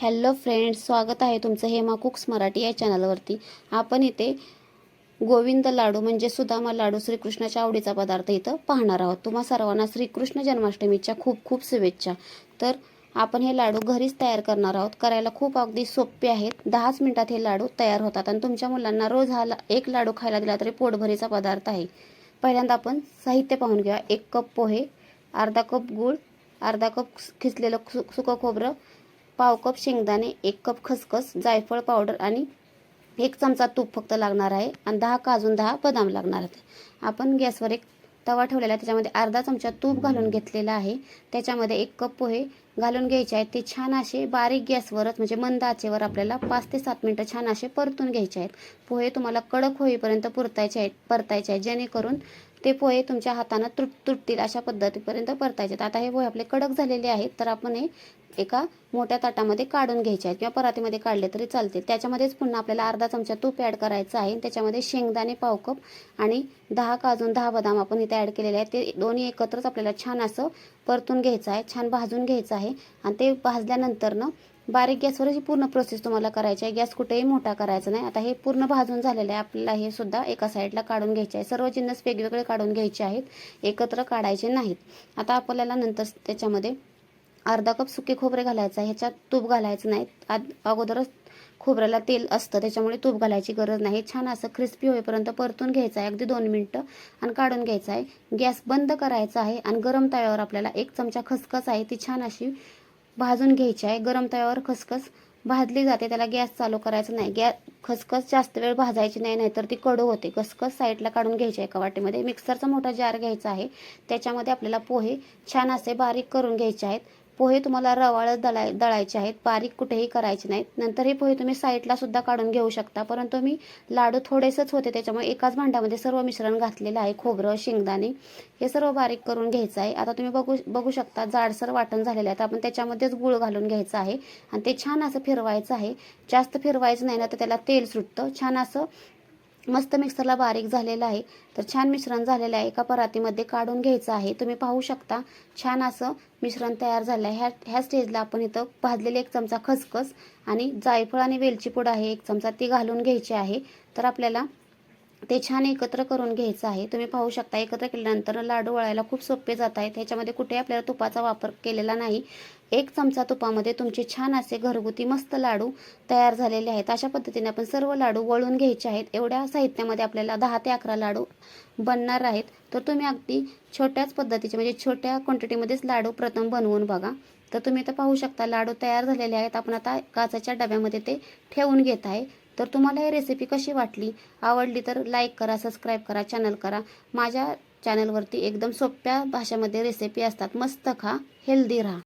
Hello friends स्वागत आहे तुमचं हेमा कुक्स मराठी या चॅनलवरती. आपण इथे गोविंद लाडू म्हणजे सुदामा लाडू श्रीकृष्णाच्या आवडीचा पदार्थ इथं पाहणार आहोत. तुम्हा सर्वांना श्रीकृष्ण जन्माष्टमीच्या खूप खूप शुभेच्छा. तर आपण हे लाडू घरीच तयार करणार आहोत. करायला खूप अगदी सोपे आहेत. दहाच मिनटात हे लाडू तयार होतात आणि तुमच्या मुलांना रोज हा ला एक लाडू खायला दिला तरी पोटभरीचा पदार्थ आहे. पहिल्यांदा आपण साहित्य पाहून घ्या एक कप पोहे अर्धा कप गूळ अर्धा कप खिसलेलं सु सुकं खोबरं पाव कप शेंगदाणे एक कप खसखस जायफळ पावडर आणि एक चमचा तूप फक्त लागणार आहे. आणि दहा काजून दहा बदाम लागणार आहेत. आपण गॅसवर एक तवा ठेवलेला आहे. त्याच्यामध्ये अर्धा चमचा तूप घालून घेतलेला आहे. त्याच्यामध्ये एक कप पोहे घालून घ्यायचे आहेत. ते छान असे बारीक गॅसवरच म्हणजे मंद आचेवर आपल्याला पाच ते सात मिनटं छान असे परतून घ्यायचे आहेत. पोहे तुम्हाला कडक होईपर्यंत पुरतायचे आहेत परतायचे आहेत. जेणेकरून ते पोहे तुमच्या हातानं तुट तुटतील अशा पद्धतीपर्यंत परतायचे. आता हे पोहे आपले कडक झालेले आहेत तर आपण हे एका मोठ्या ताटामध्ये काढून घ्यायचे आहेत किंवा परातीमध्ये काढले तरी चालतील. त्याच्यामध्येच पुन्हा आपल्याला अर्धा चमचा तूप ॲड करायचं आहे त्याच्यामध्ये शेंगदाणे पाव कप आणि दहा काजून दहा बदाम आपण इथे ॲड केलेले आहेत. ते दोन्ही एकत्रच आपल्याला छान असं परतून घ्यायचं आहे छान भाजून घ्यायचं आहे. आणि ते भाजल्यानंतरनं बारीक गॅसवरची पूर्ण प्रोसेस तुम्हाला करायची आहे. गॅस कुठेही मोठा करायचा नाही. आता हे पूर्ण भाजून झालेलं आहे. आपल्याला हे सुद्धा एका साईडला काढून घ्यायचे आहे. सर्व जिन्नस वेगवेगळे काढून घ्यायचे आहेत. एकत्र काढायचे नाहीत. आता आपल्याला नंतर त्याच्यामध्ये अर्धा कप सुके खोबरे घालायचं आहे. ह्याच्यात तूप घालायचं नाही. आद अगोदरच खोबऱ्याला तेल असतं. त्याच्यामुळे तूप घालायची गरज नाही. छान असं क्रिस्पी होईपर्यंत परतून घ्यायचं आहे. अगदी दोन मिनटं आणि काढून घ्यायचं आहे. गॅस बंद करायचा आहे आणि गरम तव्यावर आपल्याला एक चमचा खसखस आहे. ती छान अशी भाजून घ्यायची आहे. गरम तव्यावर खसखस भाजली जाते. त्याला गॅस चालू करायचा नाही. गॅस खसखस जास्त वेळ भाजायची नाही नाहीतर ती कडू होते. खसखस साईडला काढून घ्यायची आहे एका वाटीमध्ये मिक्सरचा मोठा जार घ्यायचा आहे. त्याच्यामध्ये आपल्याला पोहे छान असे बारीक करून घ्यायचे आहेत. पोहे तुम्हाला रवाळच दळाय दळायचे आहेत बारीक कुठेही करायचे नाहीत. नंतर हे पोहे तुम्ही साईडला सुद्धा काढून घेऊ शकता. परंतु मी लाडू थोडेसेच होते त्याच्यामुळे एकाच भांड्यामध्ये सर्व मिश्रण घातलेलं आहे खोबरं शेंगदाणे हे सर्व बारीक करून घ्यायचं आहे. आता तुम्ही बघू बघू शकता जाडसर वाटण झालेलं आहे. तर आपण त्याच्यामध्येच गुळ घालून घ्यायचं आहे. आणि ते छान असं फिरवायचं आहे. जास्त फिरवायचं नाही ना तर त्याला तेल सुटतं. छान असं मस्त मिक्सरला बारीक झालेलं आहे. तर छान मिश्रण झालेलं आहे. एका परातीमध्ये काढून घ्यायचं आहे. तुम्ही पाहू शकता छान असं मिश्रण तयार झालं आहे. ह्या ह्या स्टेजला आपण इथं भाजलेले एक चमचा खसखस आणि जायफळ आणि वेलची पूड आहे. एक चमचा ती घालून घ्यायची आहे. तर आपल्याला ते छान एकत्र करून घ्यायचं आहे. तुम्ही पाहू शकता एकत्र केल्यानंतर लाडू वळायला खूप सोपे जात आहेत ह्याच्यामध्ये कुठे आपल्याला तुपाचा वापर केलेला नाही. एक चमचा तुपामध्ये तुमचे छान असे घरगुती मस्त लाडू तयार झालेले आहेत. अशा पद्धतीने आपण सर्व लाडू वळून घ्यायचे आहेत. एवढ्या साहित्यामध्ये आपल्याला दहा ते अकरा लाडू बनणार आहेत. तर तुम्ही अगदी छोट्याच पद्धतीचे म्हणजे छोट्या क्वांटिटीमध्येच लाडू प्रथम बनवून बघा. तर तुम्ही तर पाहू शकता लाडू तयार झालेले आहेत. आपण आता काचाच्या डब्यामध्ये ते ठेवून घेत आहे. तर तुम्हाला ही रेसिपी कशी वाटली? आवडली तर लाईक करा सबस्क्राईब करा चॅनल करा. माझ्या चॅनलवरती एकदम सोप्या भाषेमध्ये रेसिपी असतात. मस्त खा हेल्दी राहा.